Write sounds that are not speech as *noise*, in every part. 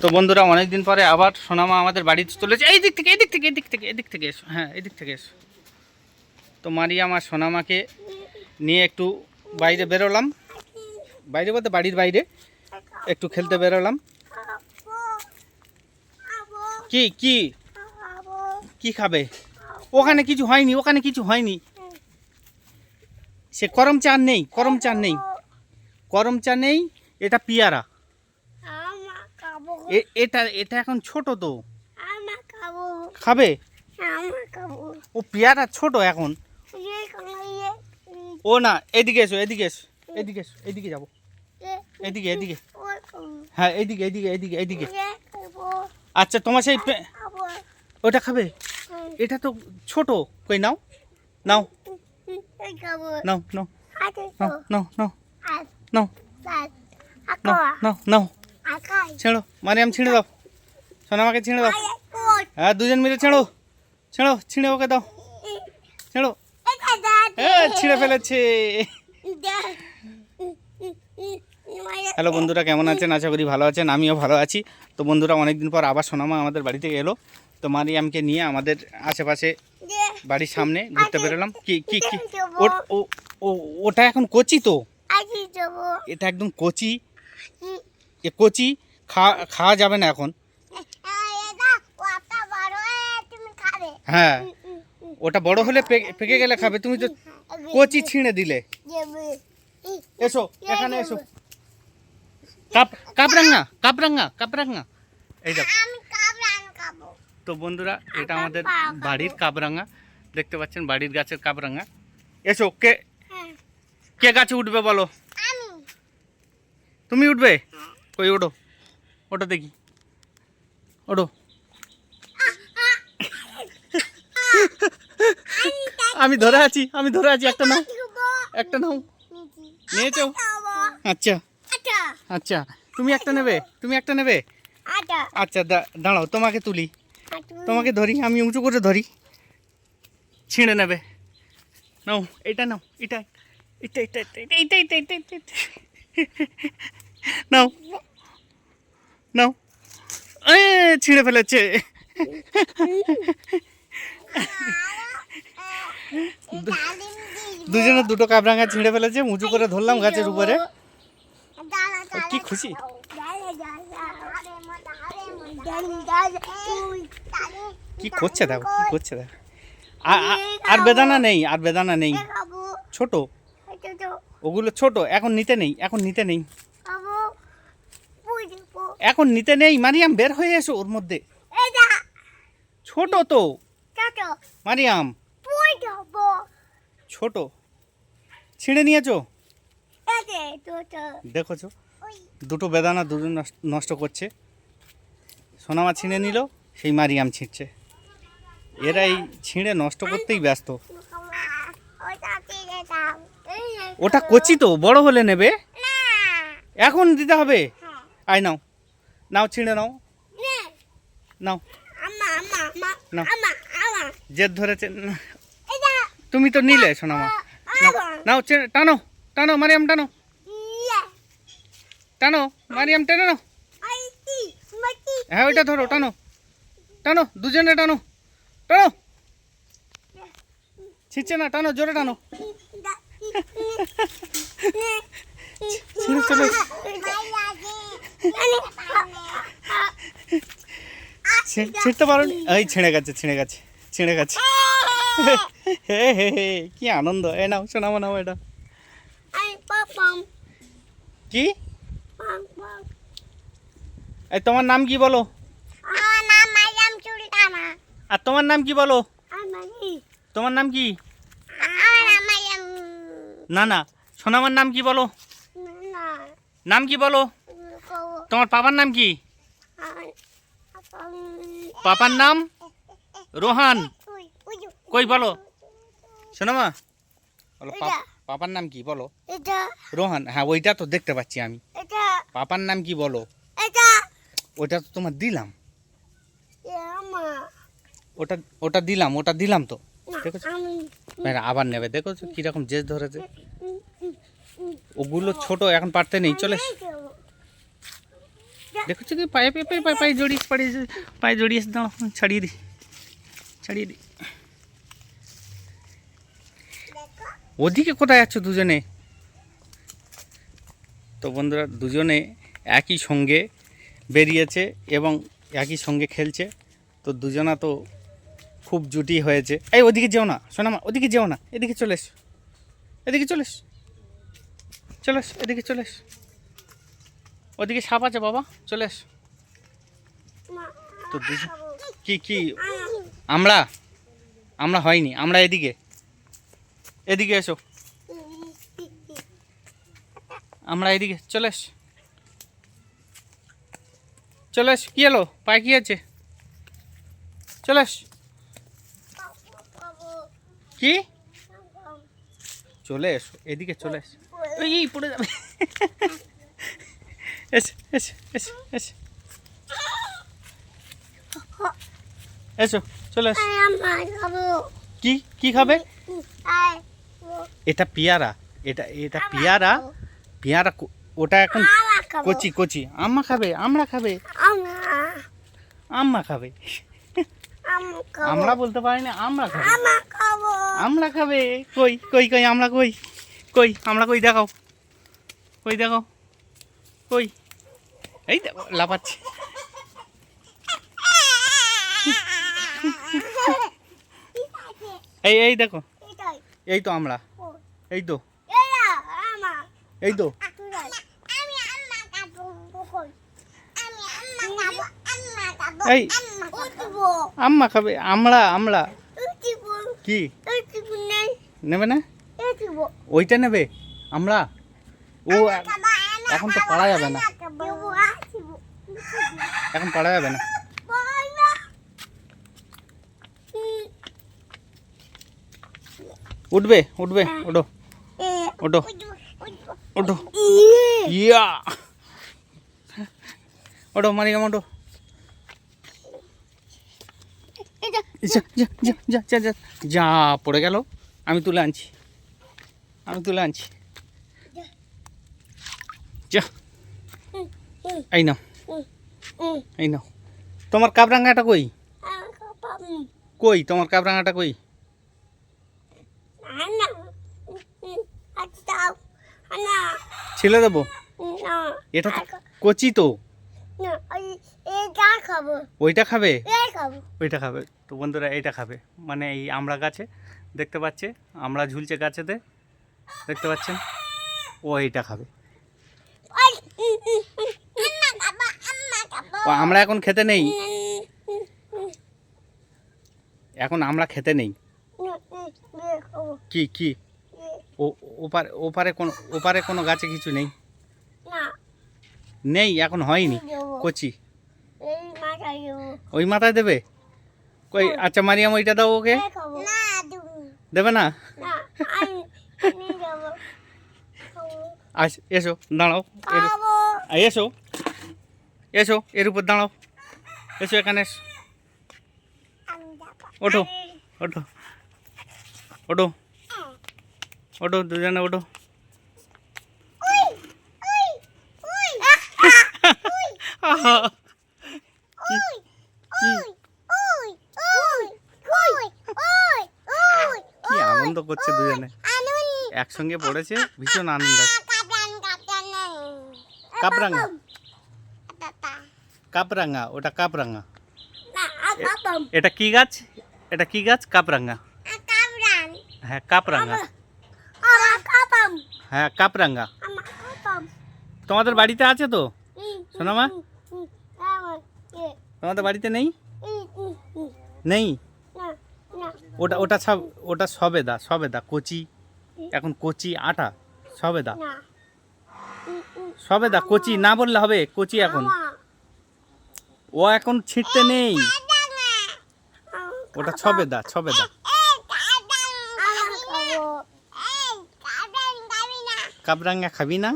তো বন্ধুরা, অনেকদিন পরে আবার সোনামা আমাদের বাড়িতে চলেছে এই দিক থেকে, এই দিক থেকে, এই দিক থেকে এদিক থেকে এসো। হ্যাঁ এদিক থেকে এসো। তো মারিয়াম আর সোনামাকে নিয়ে একটু বাইরে বেরোলাম। বাইরে বলতে বাড়ির বাইরে একটু খেলতে বেরোলাম। কি কি? কি খাবে? ওখানে কিছু হয়নি, ওখানে কিছু হয়নি। সে করম চা নেই, করম চা নেই। করম চা নেই, এটা পিয়ারা। এটা এটা এখন ছোট তো। খাবে। ও পেয়ারা ছোট এখন। ও না এদিকে এসো এদিকে এসো এদিকে এসো এদিকে যাব। এদিকে এদিকে। হ্যাঁ এদিকে এদিকে এদিকে এদিকে। আচ্ছা তোমার সেই ওটা খাবে? এটা তো ছোট। কই নাও নাও। নাও নাও। নাও নাও নাও। নাও। নাও নাও নাও। ছেড়ো মারিয়াম ছিঁড়ে দাও। সোনামাকে ছিঁড়ে দাও। হ্যাঁ দুজন মিলে ছেড়ো। ছেড়ো ছিঁড়ে ওকে দাও। ছেড়ো। ছিঁড়ে ফেলেছে। হ্যালো বন্ধুরা কেমন আছেন? আশা করি ভালো আছেন আমিও ভালো আছি। তো বন্ধুরা অনেকদিন পর আবার সোনামা আমাদের বাড়িতে এলো। তো মারিয়ামকে নিয়ে আমাদের আশেপাশে বাড়ির সামনে ঘুরতে বেরোলাম। কি কি কি? ও- ও- ও- ওটা এখন কচি তো? এটা একদম কচি। এ কচি খাওয়া খাওয়া যাবে না এখন। হ্যাঁ ওটা বড় হলে পেকে গেলে খাবে। তুমি তো কচি ছিঁড়ে দিলে। এসো এখানে এসো। কাপ কাপরাঙ্গা কাপরাঙ্গা কাপরাঙ্গা এই দেখো। তো বন্ধুরা এটা আমাদের বাড়ির কাবরাঙ্গা দেখতে পাচ্ছেন বাড়ির গাছের কাবরাঙ্গা এসো কে হ্যাঁ কে গাছে উঠবে বলো? তুমি উঠবে? কই ওটো ওটা দেখি। ওটো আমি ধরে আছি, আমি ধরে আছি, একটা নাও একটা নাও। নিয়ে চাও আচ্ছা। আচ্ছা তুমি একটা নেবে, তুমি একটা নেবে? আচ্ছা দাঁড়াও, তোমাকে তুলি। তোমাকে ধরি, আমি উঁচু করে ধরি। ছিঁড়ে নেবে। নাও, এটা নাও এটা এটা এটা এটা এটা এটা এটা। নাও। নাও। এ, ছিঁড়ে ফেলেছে। দুজনে দুটো কাবরাঙ্গা ছিঁড়ে ফেলেছে, উঁচু করে ধরলাম গাছের উপরে। কি খুশি? কি করছে দেখো, কি করছে দেখো। আর বেদানা নেই, আর বেদানা নেই। ছোট। ওগুলো ছোট, এখন নিতে নেই, এখন নিতে নেই। এখন নিতে নেই। মারিয়াম বের হয়ে এসো ওর মধ্যে। ছোট তো। মারিয়াম। ছোট। ছিঁড়ে নিয়েছো? দেখোছো? দুটো বেদানা দুজন নষ্ট- নষ্ট করছে। সোনামা ছিঁড়ে নিল সেই মারিয়াম ছিঁড়ছে। এরা এই ছিঁড়ে নষ্ট করতেই ব্যস্ত। ওটা কচি তো বড় হলে নেবে। এখন দিতে হবে। আয় নাও। নাও ছিঁড়ে নাও নাও না। জেদ ধরেছে তুমি তো নিলে সোনামা নাও, নাও ছিঁড়ে টানো টানো মারিয়াম টানো টানো মারিয়াম টেনে নাও হ্যাঁ ওইটা ধরো টানো টানো দুজনে টানো টানো ছিঁড়ছে না টানো জোরে টানো ছিঁড়ে চলে ছিঁড়তে পারো এই ছিঁড়ে গেছে ছিঁড়ে গেছে ছিঁড়ে গেছে। হে হে হে কি আনন্দ। এ নাও শোনাবো নাও এটা। কি? এই তোমার নাম কি বলো? আর তোমার নাম কি বলো? তোমার নাম কি? না না সোনামার নাম কি বলো? নাম কি বলো? তোমার পাপার নাম কি? পাপার নাম? রোহান। কই বলো? সোনামা বলো পা- পাপার নাম কি বলো? রোহান। হ্যাঁ ওইটা তো দেখতে পাচ্ছি আমি। পাপার নাম কি বলো? ওইটা তো তোমার দিলাম। ওটা ওটা দিলাম ওটা দিলাম তো। দেখেছ আবার নেবে। দেখো কীরকম জেস ধরেছে। ওগুলো ছোট এখন পারতে নেই। চলে দেখছ কি পায়ে পায়ে পায়ে পায়ে জড়িয়ে পাড়িয়ে পায়ে জড়িয়ে দাও ছাড়িয়ে দিই ছাড়িয়ে দিই ওদিকে কোথায় আছো দুজনে তো বন্ধুরা দুজনে একই সঙ্গে বেরিয়েছে এবং একই সঙ্গে খেলছে তো দুজনা তো খুব জুটি হয়েছে এই ওদিকে যেও না শোনা মা ওদিকে যেও না এদিকে চলে এসো এদিকে চলে এসো চলে এসো এদিকে চলে এসো ওদিকে সাপ আছে বাবা চলে এসো তো কি কি? আমরা? আমরা হয়নি আমরা এদিকে। এদিকে এসো। আমরা এদিকে চলে এস চলে এস কি এলো পায়ে কি আছে? চলে এস কি? চলে এসো এদিকে চলে এস ওই পড়ে যাবে। এসো এসো এসো এসো। এসো চলে এসো। কি কি খাবে? এটা পেয়ারা। এটা এটা পেয়ারা। পেয়ারা ওটা এখন কচি কচি। আম্মা খাবে আমরা খাবে। আম্মা। খাবে। আমার বলতে পারি না আমরা খাবে। খাব। আমরা খাবে। কই কই কই আমরা কই? কই আমরা কই দেখাও? কই দেখাও? কই? এই দেখো লাপাচ্ছে *laughs* এই এই দেখো। এই তো আমরা। এই তো। এই তো। আমি আম্মা খাব কই আমি আম্মা খাব আম্মা খাব এই। আম্মা খাবে আমরা আমরা। কি? নেবে না? ওইটা নেবে? আমরা? ও এখন তো পারা যাবে না। এখন পারা যাবে না। উঠবে উঠবে, ওঠো। ওঠো। ওঠো। ইয়ে। ওঠো মারিগাম ওঠো। যা যা যা যা যা পড়ে গেল, আমি তুলে আনছি। আমি তুলে আনছি। যা। এই হুম এই নাও। তোমার কাবরাঙ্গাটা কই? কই? তোমার কাবরাঙ্গাটা কই? ছেলে দেবো? এটা কচি তো। ওইটা খাব? ওইটা খাবে। তো বন্ধুরা, এইটা খাবে। মানে এই আমড়া গাছে দেখতে পাচ্ছে আমড়া ঝুলছে গাছেতে। দেখতে পাচ্ছেন? ও এইটা খাবে ওই আম্মা খাব আম্মা খাব ও আমরা এখন খেতে নেই। এখন আমরা খেতে নেই। কি কি? ও ওপারে ওপারে কোনো ওপারে কোনো গাছে কিছু নেই? নেই এখন হয়নি। কচি। এই মাথায় দেবো। ওই মাথায় দেবে? কই আচ্ছা মারিয়াম ওইটা দাও ওকে। দেবে না। আস এসো দাঁড়াও। এসো। এসো এর উপর দাঁড়াও। এসো এখানে এসো। ওঠো ওঠো। ওঠো। ওঠো দুজনে ওঠো। কি আনন্দ করছে দুজনে? একসঙ্গে পড়েছে ভীষণ আনন্দ আছে কাটান কাটান কাপরাঙ্গা টাটা কাপরাঙ্গা ওটা কাপরাঙ্গা। এটা কি গাছ? এটা কি গাছ? কাপরাঙ্গা। হ্যাঁ কাপরাঙ্গা। হ্যাঁ কাপরাঙ্গা। তোমাদের বাড়িতে আছে তো? শোনো মা। তোমাদের বাড়িতে নেই? নেই? ওটা ওটা সব ওটা সবেদা সবেদা কচি। এখন কচি আটা সবেদা। সবেদা কচি না বললে হবে কচি এখন। ও এখন ছিটতে নেই। ওটা ছবেদা ছবেদা কাবরাঙ্গা খাবি না?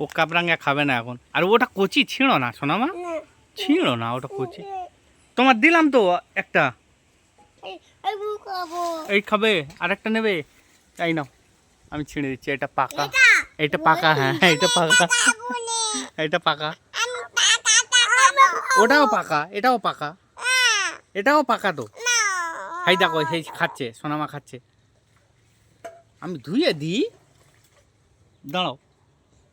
ও কাবরাঙ্গা খাবে না এখন। আর ওটা কচি ছিঁড়ো না শোনা মা? ছিঁড়ো না ওটা কচি। তোমার দিলাম তো একটা। এই খাবে আর একটা নেবে? তাই নাও, আমি ছিঁড়ে দিচ্ছি, এটা পাকা। এটা পাকা হ্যাঁ এটা পাকা। এটা পাকা। ওটাও পাকা এটাও পাকা। এটাও পাকা তো। হাই দেখো সেই খাচ্ছে সোনামা খাচ্ছে। আমি ধুয়ে দিই। দাঁড়াও।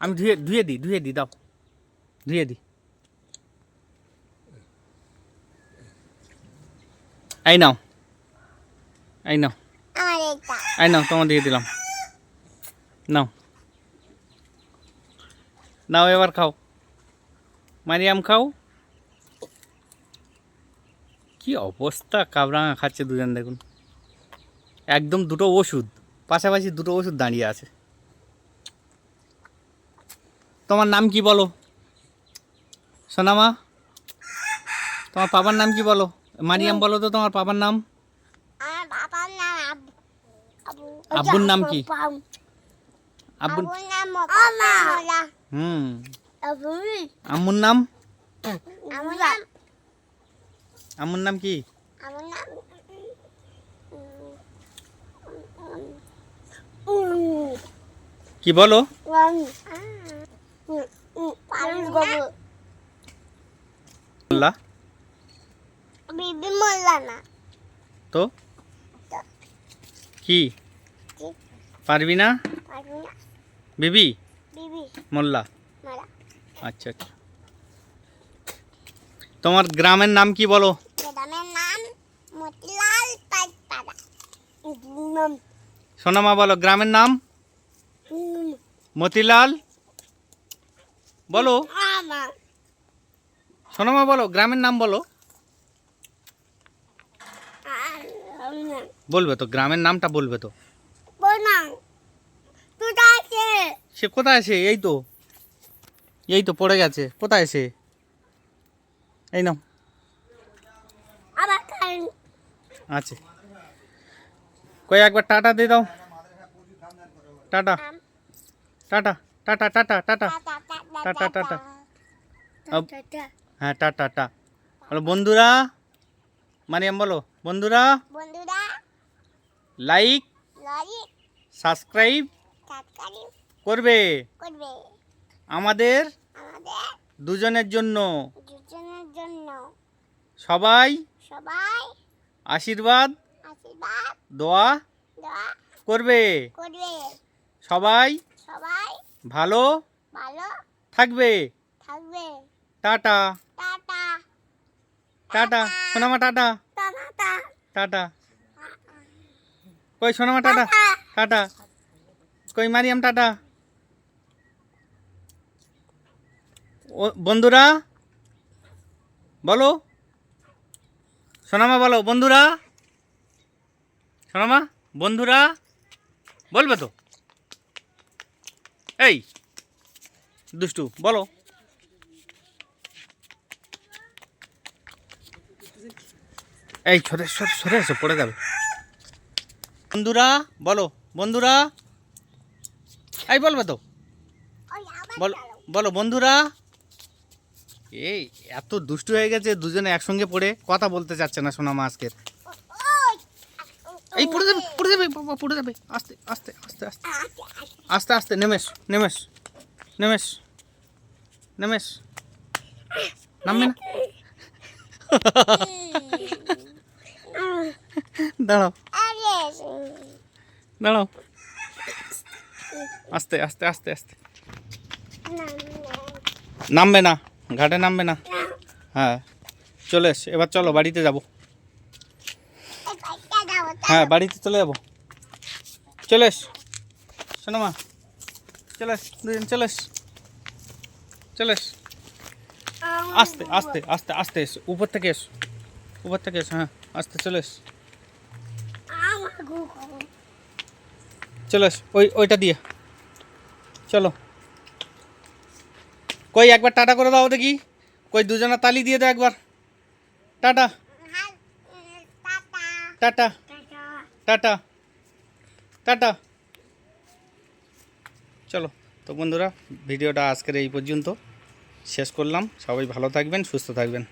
আমি ধুয়ে ধুয়ে দিই ধুয়ে দিই দাও। ধুয়ে দিই। এই নাও। এই নাও। এই নাও তোমার দিয়ে দিলাম। নাও। নাও এবার খাও। মারিয়াম খাও। কি অবস্থা? কাবরাঙা খাচ্ছে দুজন দেখুন। একদম দুটো ওষুধ পাশাপাশি দুটো ওষুধ দাঁড়িয়ে আছে। তোমার নাম কি বলো? সোনামা তোমার বাবার নাম কি বলো? মারিয়াম বলো তো তোমার বাবার নাম। আব্বুর নাম কি? আব্বু আবুর নাম হুম। আম্মুর নাম? আমার নাম আম্মুর নাম কি? আমার নাম কি বলো? মোল্লা। বিবি মোল্লা না। তো? কি? পারবি না। বিবি? মোল্লা? আচ্ছা আচ্ছা। তোমার গ্রামের নাম কি বলো? ম্যাডামের নাম মতিলাল পাইপাড়া সোনামা বলো গ্রামের নাম? মতিলাল? বলো। সোনামা বলো গ্রামের নাম বলো। বলবে তো গ্রামের নামটা বলবে তো। সে কোথায় আছে? এই তো। এই তো পড়ে গেছে। কোথায় সে? এই নাও। আছে। কই একবার টাটা দিয়ে দাও। Tata. Tata. Tata tata tata. Tata, tata. হ্যাঁ টাটা টাটা। বলো বন্ধুরা। মারিয়াম বলো। বন্ধুরা। বন্ধুরা। লাইক লাইক সাবস্ক্রাইব সাবস্ক্রাইব করবে? করবে। আমাদের আমাদের দুজনের জন্য। দুজনের জন্য। সবাই সবাই আশীর্বাদ আশীর্বাদ দোয়া দোয়া করবে। করবে। সবাই সবাই ভালো ভালো থাকবে। থাকবে। টাটা। টাটা। টাটা। সোনামা টাটা। Tata tata. কই সোনামা টাটা। টাটা। কই মারিয়াম টাটা ও বন্ধুরা, বলো। সোনামা, বলো। বন্ধুরা, সোনামা, বন্ধুরা, বলবে তো? এই, দুষ্টু, বলো। এই, সরে সরে সরে পড়ে যাবে। বন্ধুরা, বলো। বন্ধুরা, এই, বলবে তো? বলো বলো, বন্ধুরা এই এত দুষ্টু হয়ে গেছে দুজনে একসঙ্গে পড়ে কথা বলতে চাচ্ছে না সোনামা আজকের। এই পড়ে যাবে পড়ে যাবে পড়ে যাবে আস্তে আস্তে আস্তে আস্তে আস্তে, আস্তে। আস্তে আস্তে নেমেস নেমেস নেমেস নেমেস। নামবে না? দাঁড়াও। দাঁড়াও। আস্তে আস্তে আস্তে আস্তে। নামবে না। ঘাটে নামবে না। হ্যাঁ চলে এস, এবার চলো, বাড়িতে যাব। হ্যাঁ বাড়িতে চলে যাব। চলে এস, শোনো মা, চলে এস, দুজন চলে এস চলে এস। আস্তে আস্তে আস্তে আস্তে এস, উপর থেকে এস, উপর থেকে এস হ্যাঁ আস্তে চলে এস। চলে এস, ওই, ওইটা দিয়ে। চলো। কই, একবার টাটা করে দাও দেখি। কই, দুজনা তালি দিয়ে দাও একবার। টাটা। টাটা। টাটা। টাটা। চলো, তো বন্ধুরা, ভিডিওটা আজকের এই পর্যন্ত। শেষ করলাম। সবাই ভালো থাকবেন, সুস্থ থাকবেন।